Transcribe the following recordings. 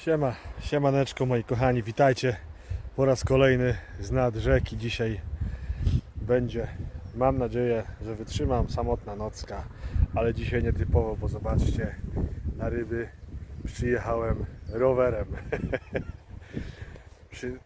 Siema, siemaneczko moi kochani, witajcie po raz kolejny z nad rzeki. Dzisiaj będzie, mam nadzieję, że wytrzymam samotna nocka, ale dzisiaj nietypowo, bo zobaczcie, na ryby przyjechałem rowerem.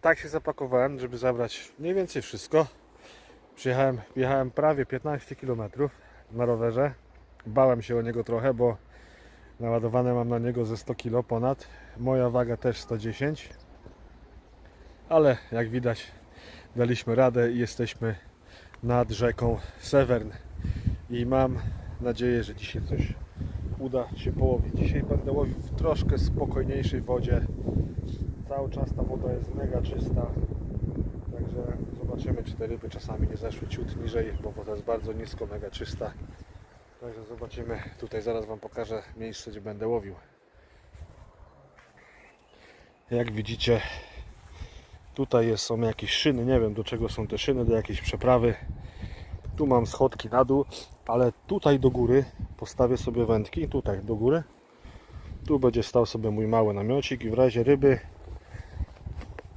Tak się zapakowałem, żeby zabrać mniej więcej wszystko. Przyjechałem, jechałem prawie 15 km na rowerze. Bałem się o niego trochę, bo Naładowane mam na niego ze 100 kg ponad. Moja waga też 110. Ale jak widać daliśmy radę i jesteśmy nad rzeką Severn. I mam nadzieję, że dzisiaj coś uda się połowić. Dzisiaj będę łowił w troszkę spokojniejszej wodzie. Cały czas ta woda jest mega czysta. Także zobaczymy, czy te ryby czasami nie zeszły ciut niżej, bo woda jest bardzo nisko, mega czysta. Także zobaczymy. Tutaj zaraz Wam pokażę miejsce, gdzie będę łowił. Jak widzicie, tutaj są jakieś szyny. Nie wiem do czego są te szyny, do jakiejś przeprawy. Tu mam schodki na dół, ale tutaj do góry postawię sobie wędki. Tutaj do góry. Tu będzie stał sobie mój mały namiocik i w razie ryby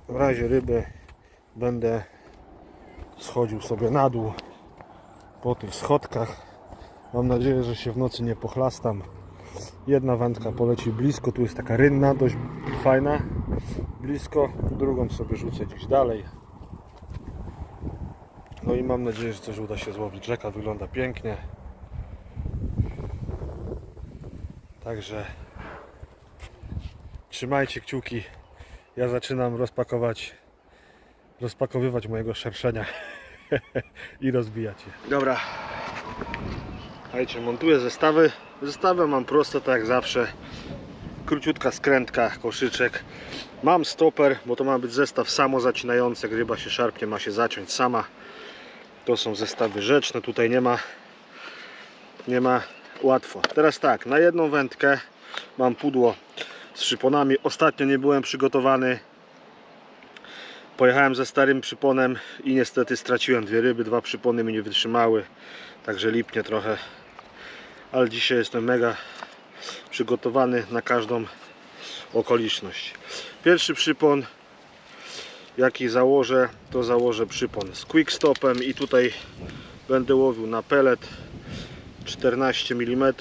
w razie ryby będę schodził sobie na dół po tych schodkach Mam nadzieję, że się w nocy nie pochlastam. Jedna wędka poleci blisko, tu jest taka rynna, dość fajna, blisko. Drugą sobie rzucę gdzieś dalej. No i mam nadzieję, że coś uda się złowić. Rzeka wygląda pięknie. Także trzymajcie kciuki. Ja zaczynam rozpakować, rozpakowywać mojego szerszenia i rozbijać je. Dobra, Słuchajcie, montuję zestawy. Zestawy mam proste, tak jak zawsze. Króciutka skrętka, koszyczek. Mam stoper, bo to ma być zestaw samozacinający. Jak ryba się szarpnie, ma się zaciąć sama. To są zestawy rzeczne. Tutaj nie ma nie ma łatwo. Teraz tak, na jedną wędkę mam pudło z szyponami. Ostatnio nie byłem przygotowany. Pojechałem ze starym przyponem i niestety straciłem dwie ryby. Dwa przypony mi nie wytrzymały. Także lipnie trochę. Ale dzisiaj jestem mega przygotowany na każdą okoliczność. Pierwszy przypon jaki założę, to założę przypon z quick stopem i tutaj będę łowił na pelet 14 mm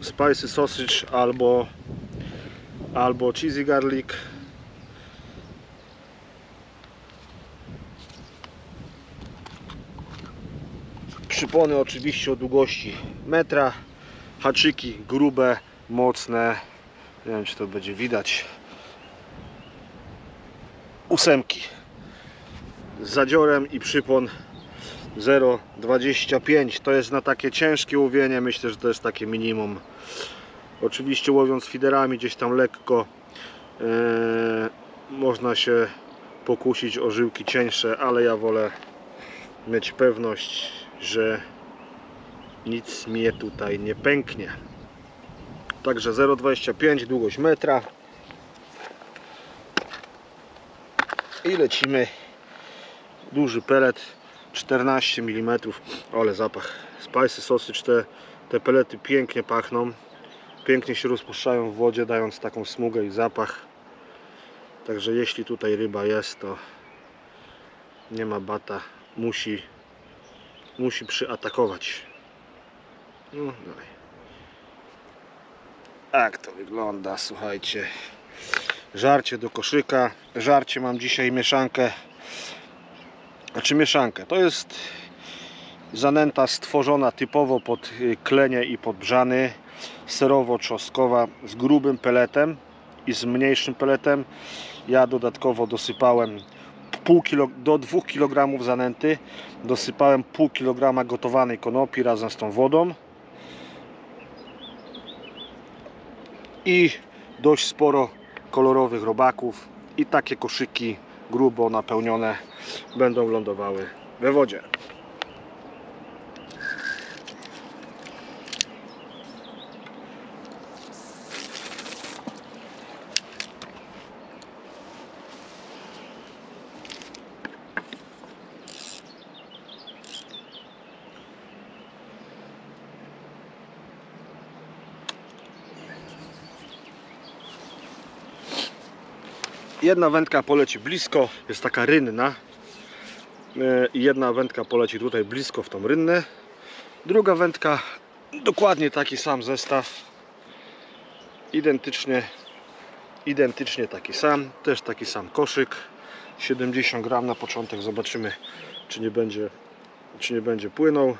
spicy sausage albo albo cheesy garlic Przypony oczywiście o długości metra. Haczyki grube, mocne. Nie wiem czy to będzie widać. Ósemki. Z zadziorem i przypon 0,25. To jest na takie ciężkie łowienie. Myślę, że to jest takie minimum. Oczywiście łowiąc fiderami gdzieś tam lekko e, można się pokusić o żyłki cieńsze, ale ja wolę mieć pewność, że nic mnie tutaj nie pęknie. Także 0,25 długość metra. I lecimy. Duży pelet 14 mm. Ale zapach. Spicy sausage te, te pelety pięknie pachną. Pięknie się rozpuszczają w wodzie, dając taką smugę i zapach. Także jeśli tutaj ryba jest, to nie ma bata. Musi musi przyatakować. No. Tak to wygląda, słuchajcie. Żarcie do koszyka. Żarcie mam dzisiaj mieszankę. Znaczy mieszankę. To jest zanęta stworzona typowo pod y, klenie i pod brzany. Serowo-trzoskowa z grubym peletem i z mniejszym peletem. Ja dodatkowo dosypałem pół kilo, do 2 kg zanęty dosypałem pół kg gotowanej konopi razem z tą wodą i dość sporo kolorowych robaków i takie koszyki grubo napełnione będą lądowały we wodzie. Jedna wędka poleci blisko, jest taka rynna. E, I jedna wędka poleci tutaj blisko w tą rynnę. Druga wędka, dokładnie taki sam zestaw. Identycznie, identycznie taki sam. Też taki sam koszyk. 70 gram na początek. Zobaczymy, czy nie będzie, czy nie będzie płynął.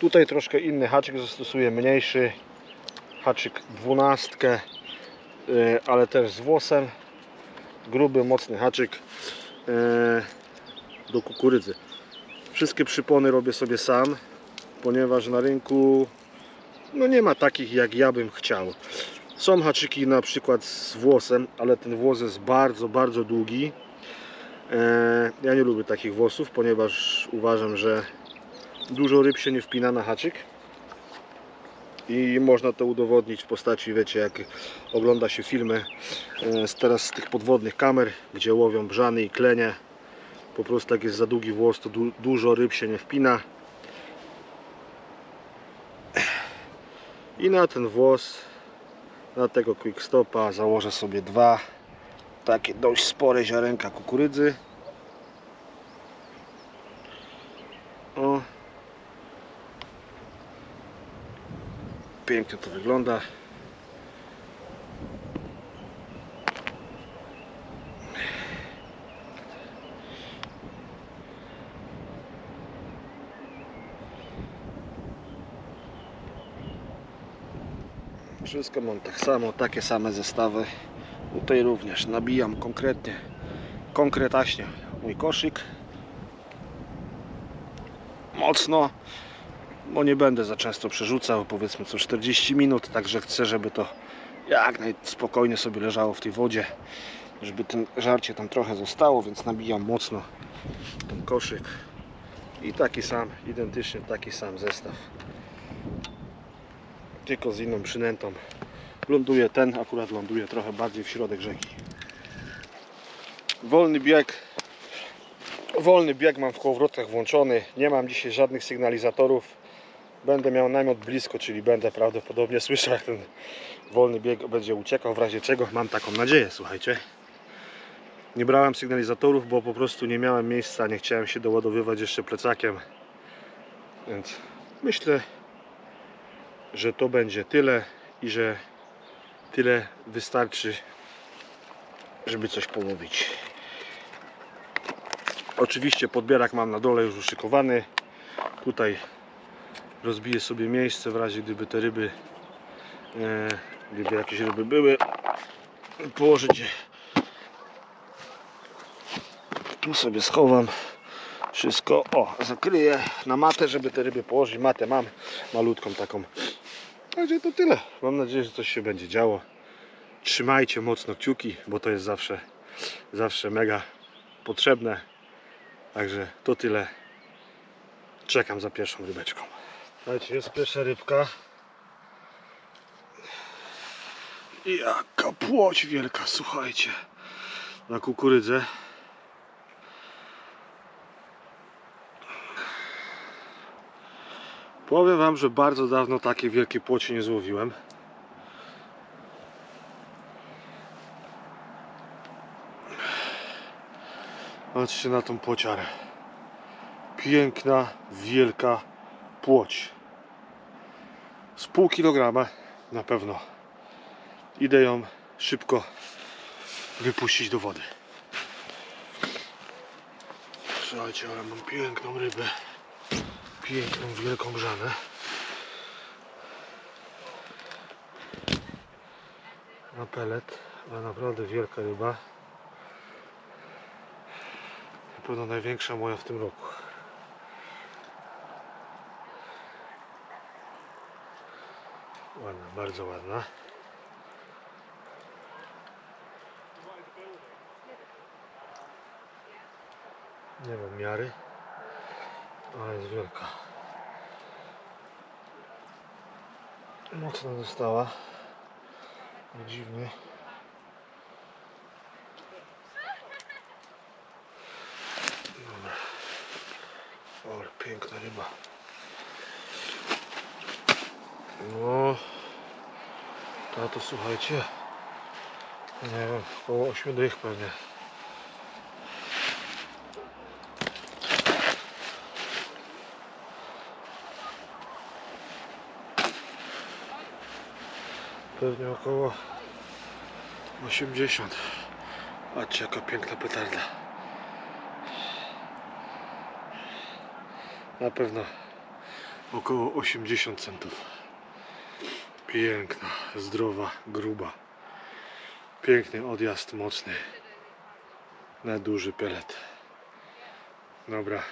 Tutaj troszkę inny haczyk zastosuję, mniejszy. Haczyk dwunastkę, e, ale też z włosem. Gruby, mocny haczyk e, do kukurydzy. Wszystkie przypony robię sobie sam, ponieważ na rynku no nie ma takich jak ja bym chciał. Są haczyki na przykład z włosem, ale ten włos jest bardzo, bardzo długi. E, ja nie lubię takich włosów, ponieważ uważam, że dużo ryb się nie wpina na haczyk. I można to udowodnić w postaci, wiecie, jak ogląda się filmy e, z teraz z tych podwodnych kamer, gdzie łowią brzany i klenie. Po prostu jak jest za długi włos, to du dużo ryb się nie wpina. I na ten włos, na tego quick stopa założę sobie dwa takie dość spore ziarenka kukurydzy. Pięknie to wygląda. Wszystko mam tak samo, takie same zestawy. Tutaj również nabijam konkretnie, konkretaśnie mój koszyk. Mocno, bo nie będę za często przerzucał, powiedzmy co 40 minut, także chcę, żeby to jak najspokojnie sobie leżało w tej wodzie, żeby tym żarcie tam trochę zostało, więc nabijam mocno ten koszyk. I taki sam, identycznie taki sam zestaw. Tylko z inną przynętą. Ląduje ten, akurat ląduje trochę bardziej w środek rzeki. Wolny bieg. Wolny bieg mam w kołowrotkach włączony. Nie mam dzisiaj żadnych sygnalizatorów będę miał namiot blisko, czyli będę prawdopodobnie słyszał jak ten wolny bieg będzie uciekał, w razie czego mam taką nadzieję, słuchajcie nie brałem sygnalizatorów, bo po prostu nie miałem miejsca, nie chciałem się doładowywać jeszcze plecakiem więc myślę że to będzie tyle i że tyle wystarczy, żeby coś połowić. Oczywiście podbierak mam na dole już uszykowany. Tutaj rozbiję sobie miejsce w razie gdyby te ryby, e, gdyby jakieś ryby były, położyć je. Tu sobie schowam wszystko, o, zakryję na matę, żeby te ryby położyć. Matę mam, malutką taką. Także to tyle. Mam nadzieję, że coś się będzie działo. Trzymajcie mocno kciuki, bo to jest zawsze, zawsze mega potrzebne. Także to tyle. Czekam za pierwszą rybeczką. Słuchajcie, jest pierwsza rybka. Jaka płoć wielka, słuchajcie. Na kukurydzę. Powiem Wam, że bardzo dawno takie wielkie płocie nie złowiłem. Patrzcie na tą płociarę. Piękna, wielka płoć. Z pół kilograma na pewno. Idę ją szybko wypuścić do wody. Słuchajcie, ale mam piękną rybę piękną, wielką grzanę. Na pelet, ale naprawdę wielka ryba. Na pewno największa moja w tym roku. Ładna, bardzo ładna. Nie mam miary. Ale jest wielka. Mocno została. Nie dziwnie. Dobra. Ale piękna ryba. No. Ta to słuchajcie. Nie wiem, około 8 dych pewnie. Pewnie około 80. Patrzcie jaka piękna petarda. Na pewno około 80 centów. Piękna, zdrowa, gruba. Piękny odjazd, mocny. Na duży pelet. Dobra.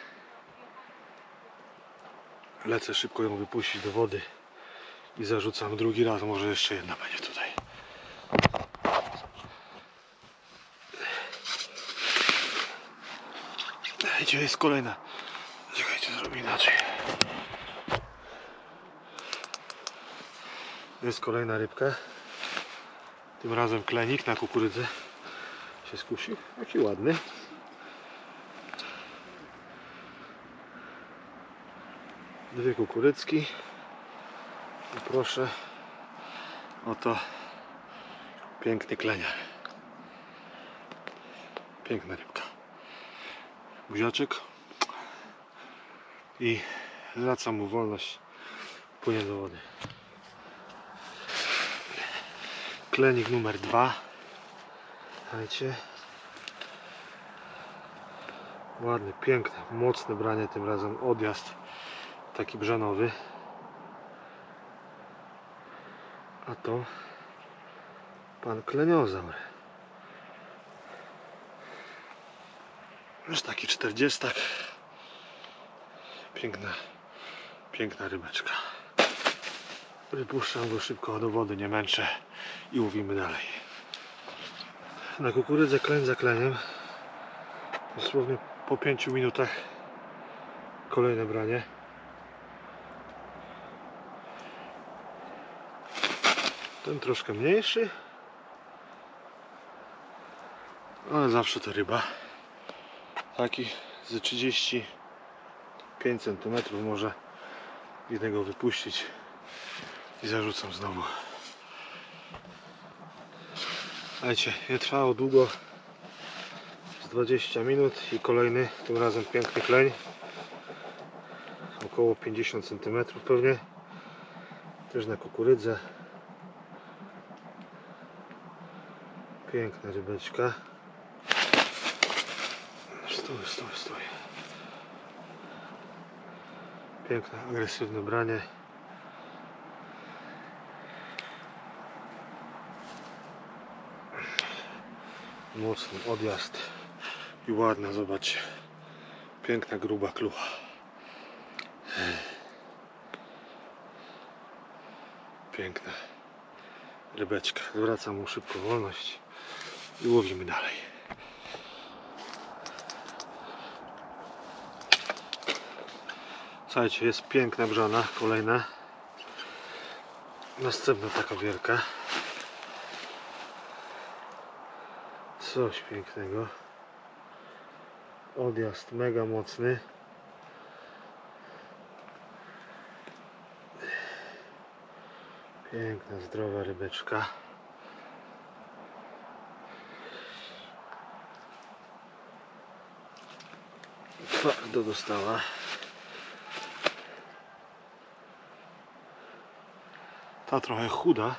Lecę szybko ją wypuścić do wody i zarzucam drugi raz. Może jeszcze jedna będzie tutaj. Gdzie jest kolejna? Czekajcie, zrobię inaczej. Jest kolejna rybka. Tym razem klenik na kukurydzę się skusił. Jaki ładny. Dwie kukurydzki. I proszę, oto piękny kleniar. Piękna rybka. Buziaczek. I zwracam mu wolność. Płynie do wody. Klenik numer dwa. Słuchajcie. Ładny, piękny, mocne branie tym razem. Odjazd taki brzanowy. A to pan kleniozaur. Już taki 40. Piękna, piękna rybeczka. Wypuszczam go szybko do wody, nie męczę i łowimy dalej. Na kukurydzę kleń za kleniem. Dosłownie po 5 minutach kolejne branie. Ten troszkę mniejszy. Ale zawsze to ryba. Taki ze 35 cm może jednego wypuścić i zarzucam znowu. Słuchajcie, nie trwało długo. Z 20 minut i kolejny, tym razem piękny kleń. Około 50 cm pewnie. Też na kukurydzę. Piękna rybeczka. Stój, stój, stój. Piękne, agresywne branie mocny odjazd i ładna, zobaczcie piękna, gruba klucha. Piękna rybeczka. Zwracam mu szybko wolność i łowimy dalej. Słuchajcie, jest piękna brzana kolejna. Następna taka wielka Coś pięknego. Odjazd mega mocny. Piękna, zdrowa rybeczka. Twardo dostała. Ta trochę chuda.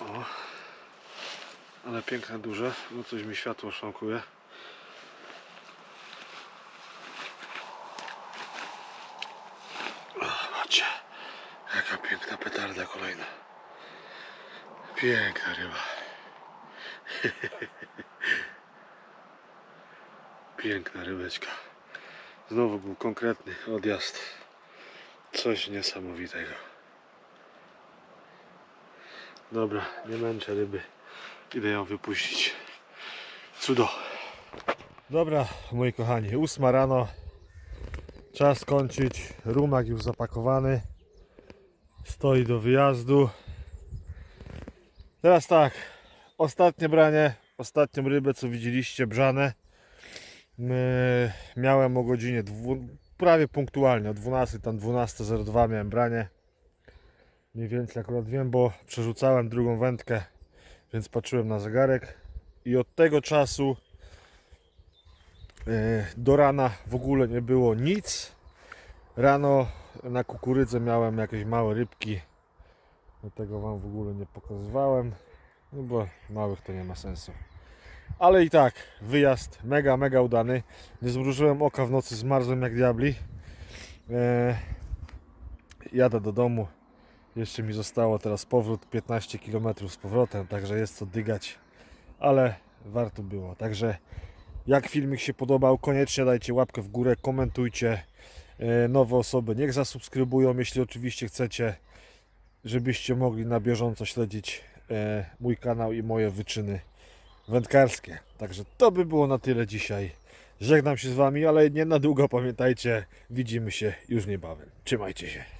O ale piękne, duże. No coś mi światło szwankuje. Zobaczcie, jaka piękna petarda kolejna. Piękna ryba. Piękna rybeczka. Znowu był konkretny odjazd. Coś niesamowitego. Dobra, nie męczę ryby. Idę ją wypuścić. Cudo. Dobra, moi kochani, ósma rano. Czas kończyć. Rumak już zapakowany. Stoi do wyjazdu. Teraz tak. Ostatnie branie. Ostatnią rybę, co widzieliście, brzane. Miałem o godzinie dwu, prawie punktualnie, o 12, tam 12.02 miałem branie. Mniej więcej akurat wiem, bo przerzucałem drugą wędkę Więc patrzyłem na zegarek i od tego czasu e, do rana w ogóle nie było nic. Rano na kukurydze miałem jakieś małe rybki. No tego Wam w ogóle nie pokazywałem, no bo małych to nie ma sensu. Ale i tak, wyjazd mega, mega udany. Nie zmrużyłem oka w nocy, zmarzłem jak diabli. E, jadę do domu. Jeszcze mi zostało teraz powrót 15 km z powrotem, także jest co dygać, ale warto było. Także jak filmik się podobał, koniecznie dajcie łapkę w górę, komentujcie. E, Nowe osoby niech zasubskrybują, jeśli oczywiście chcecie, żebyście mogli na bieżąco śledzić e, mój kanał i moje wyczyny wędkarskie. Także to by było na tyle dzisiaj. Żegnam się z Wami, ale nie na długo pamiętajcie, widzimy się już niebawem. Trzymajcie się.